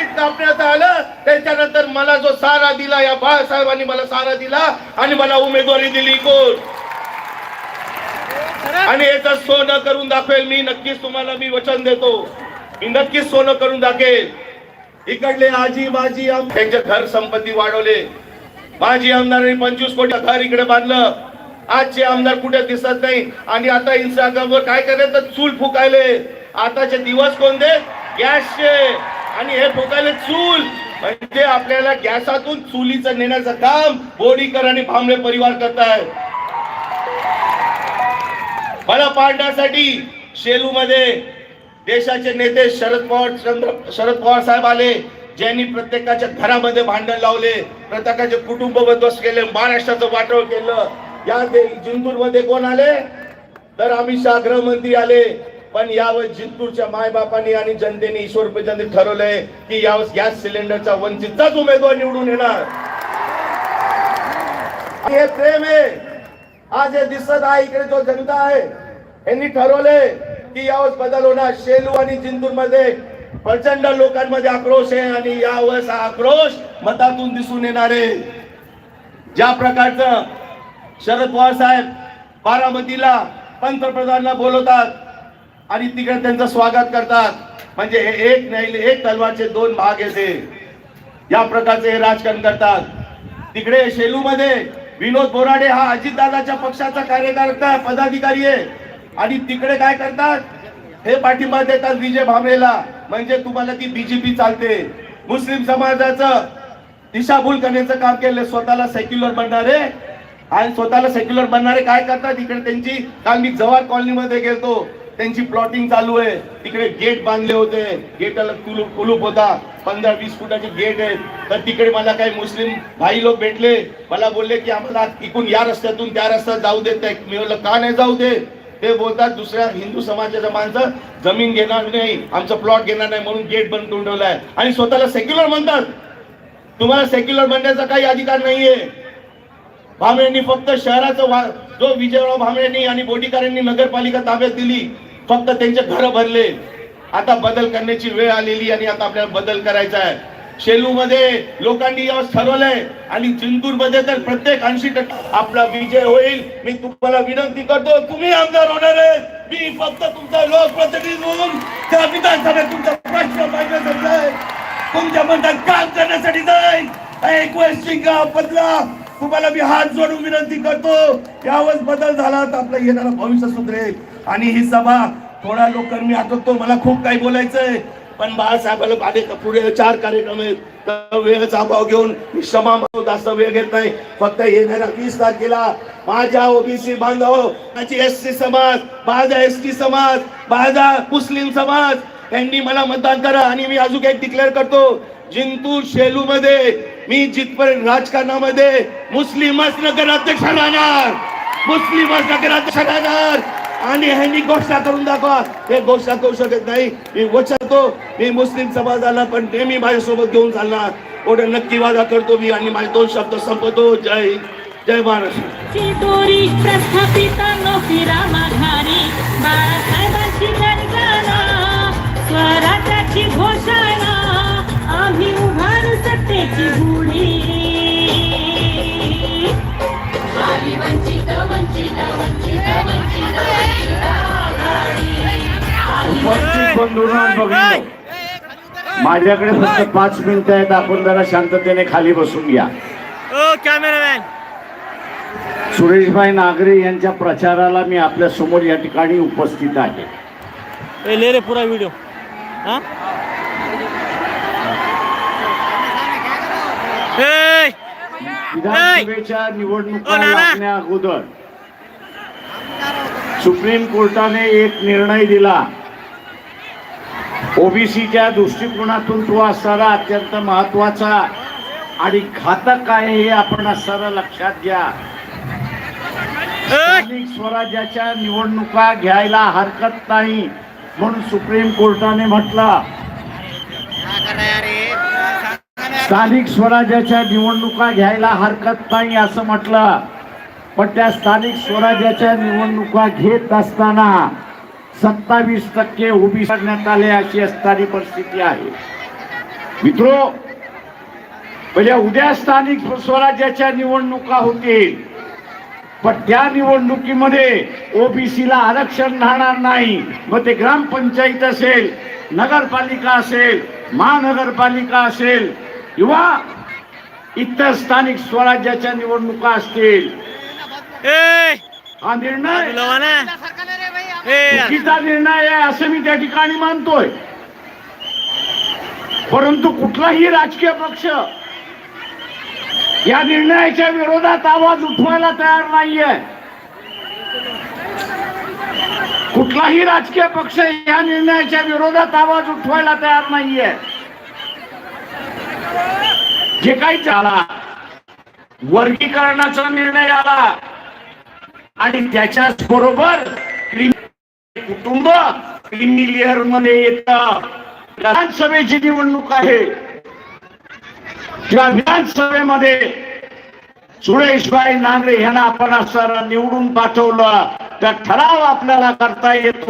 Ticket कापण्यात आलं त्याच्यानंतर मला जो सारा दिला या बाळासाहेबांनी मला सारा दिला आणि मला उमेदवारी दिली कोण? आणि याचं सोनं करून दाखवेल मी नक्कीच तुम्हाला मी वचन देतो. मी नक्कीच सोनं करून दाखेल. इकडले आजी माजी त्यांचे घर संपत्ती वाढवले. माजी आमदारांनी पंचवीस कोटी घर इकडे बांधलं. आजचे आमदार कुठे दिसत नाही. आणि आता इंस्टाग्रामवर काय करायचं तर चूल फुकायले. आताचे दिवस कोणते? गॅसचे. आणि हे फुकायले चूल. म्हणजे आपल्याला गॅसातून चुलीचं नेण्याचं काम बोडीकर आणि भांबळे परिवार करत आहे मला पाडण्यासाठी शेलू मध्ये देशाचे नेते शरद पवार चंद्र शरद पवार साहेब आले ज्यांनी प्रत्येकाच्या घरामध्ये भांडण लावले प्रत्येकाचे कुटुंब बंदोबस्त केले महाराष्ट्राचं वाटव केलं. या जिंतूरमध्ये कोण आले? तर अमित शहा गृहमंत्री आले. पण यावेळेस जिंतूरच्या मायबापांनी आणि जनतेने ईश्वर जनतेने ठरवलंय की यावेळेस गॅस सिलेंडरचा वंचितचाच उमेदवार निवडून येणार. हे प्रेम आहे. आज हे दिसत आहे इकडे जो जनता आहे यांनी ठरवले की यावेळेस बदल होणार. शेलू आणि जिंतूरमध्ये प्रचंड लोकांमध्ये आक्रोश आहे आणि यावेळेस हा आक्रोश मतातून दिसून येणार आहे. ज्या प्रकारचं शरद पवार साहेब बारामतीला पंतप्रधानला बोलवतात आणि तिकडे त्यांचं स्वागत करतात. म्हणजे हे एक नाही एक तलवारचे दोन भाग येते. या प्रकारचे हे राजकारण करतात. तिकडे शेलू मध्ये विनोद बोराडे हा अजितदादाच्या पक्षाचा कार्यकर्ता पदाधिकारी आहे. आणि तिकडे काय करतात? हे पाठिंबा देतात विजय भांबरेला म्हणजे तुम्हाला ती बीजेपी चालते. मुस्लिम समाजाचं दिशाभूल करण्याचं काम केलं स्वतःला सेक्युलर बनणारे. आणि स्वतःला सेक्युलर बनणारे काय करतात? इकडे त्यांची काल मी जवाहर कॉलनीमध्ये गेलतो. त्यांची प्लॉटिंग चालू आहे. तिकडे गेट बांधले होते. गेटाला कुलूप कुलूप होता. पंधरा वीस फुटाचे गेट आहेत. तर तिकडे मला काही मुस्लिम भाई लोक भेटले. मला बोलले की आम्हाला इकडून या रस्त्यातून त्या रस्त्यात जाऊ देत नाही मी बोललं का नाही जाऊ दे? ते बोलतात दुसऱ्या हिंदू समाजाच्या माणसं जमीन घेणार नाही आमचं प्लॉट घेणार नाही म्हणून गेट बंद करून ठेवलाय आणि स्वतःला सेक्युलर म्हणतात. तुम्हाला सेक्युलर बनण्याचा काही अधिकार नाहीये. भांबरेंनी फक्त शहराचं जो विजयराव भांबरेंनी आणि बोडीकरांनी नगरपालिका ताब्यात दिली. फक्त त्यांचे घर भरले. आता बदल करण्याची वेळ आलेली आणि आता आपल्याला बदल करायचा आहे. शेलू मध्ये लोकांनी यावेळेस ठरवलंय आणि जिंतूरमध्ये तर प्रत्येक ऐंशी टक्के आपला विजय होईल. मी तुम्हाला विनंती करतो तुम्ही आमदार होणार आहे. मी फक्त तुमचा लोकप्रतिनिधी म्हणून त्या विधानसभेत तुमचा प्रश्न मांडण्यासाठी तुमच्या मनात काम करण्यासाठी जाईल. एक वेळ बदला. तुम्हाला मी हात जोडून विनंती करतो यावेळेस बदल झाला तर आपलं येणारं भविष्य सुधरेल. आणि ही सभा थोडा लोक मी आठवतो मला खूप काही बोलायचंय. पण बाळासाहेबाला माझे पुढे चार कार्यक्रम आहेत. तर अभाव घेऊन मी क्षमा मागतो, जास्त वेळ घेत नाही. फक्त येणाऱ्या वीस तारखेला माझ्या ओबीसी बांधव माझी एस सी समाज माझा एस टी समाज माझा मुस्लिम समाज यांनी मला मतदान करा आणि मी अजून एक डिक्लेअर करतो जिंतूर शेलू मध्ये मी जिथपर्यंत राजकारणामध्ये मुस्लिमच नगराध्यक्ष राहणार मुस्लिमच नगराध्यक्ष राहणार. आणि ह्यांनी घोषणा करून दाखवा. हे घोषणा करू शकत नाही. मी वचनतो मी मुस्लिम समाजाला पण नेहमी माझ्यासोबत घेऊन चालणार. एवढं नक्की वादा करतो मी आणि माझे दोन शब्द संपवतो. जय जय महाराष्ट्र. उपस्थित बंधूंनो भगिनींनो, माझ्याकडे फक्त पाच मिनिटं आहेत आपण जरा शांततेने खाली बसून घ्या. कॅमेरामॅन सुरेशभाई नागरे यांच्या प्रचाराला मी आपल्यासमोर या ठिकाणी उपस्थित आहे. ले रे पुरा व्हिडिओ हा? विधानसभेच्या निवडणुका. लागण्या अगोदर सुप्रीम कोर्टाने एक निर्णय दिला. ओबीसीच्या दृष्टिकोनातून तो असणारा अत्यंत महत्त्वाचा आणि घातक आहे हे आपण असणारा लक्षात घ्या. स्थानिक स्वराज्याच्या निवडणुका घ्यायला हरकत नाही म्हणून सुप्रीम कोर्टाने म्हटलं. स्थानिक स्वराज्याच्या निवडणुका घ्यायला हरकत नाही असं म्हटलं. पण त्या स्थानिक स्वराज्याच्या निवडणुका घेत असताना सत्तावीस टक्के उभी करण्यात आले अशी असणारी परिस्थिती आहे. मित्रो म्हणजे उद्या स्थानिक स्वराज्याच्या निवडणुका होतील पण त्या निवडणुकीमध्ये ओबीसीला आरक्षण राहणार नाही. मग ते ग्रामपंचायत असेल नगरपालिका असेल महानगरपालिका असेल किंवा इतर स्थानिक स्वराज्याच्या निवडणुका असतील हा निर्णय. चुकीचा निर्णय आहे असं मी त्या ठिकाणी मानतोय. परंतु कुठलाही राजकीय पक्ष या निर्णयाच्या विरोधात आवाज उठवायला तयार नाहीये. कुठलाही राजकीय पक्ष या निर्णयाच्या विरोधात आवाज उठवायला तयार नाहीये. जे काही झाला वर्गीकरणाचा निर्णय आला. आणि त्याच्याच बरोबर कुटुंब क्रिमिलियरमध्ये येत. विधानसभेची निवडणूक आहे. किंवा विधानसभेमध्ये सुरेशभाई नांगरे यांना आपण असताना निवडून पाठवलं. तर ठराव आपल्याला करता येतो.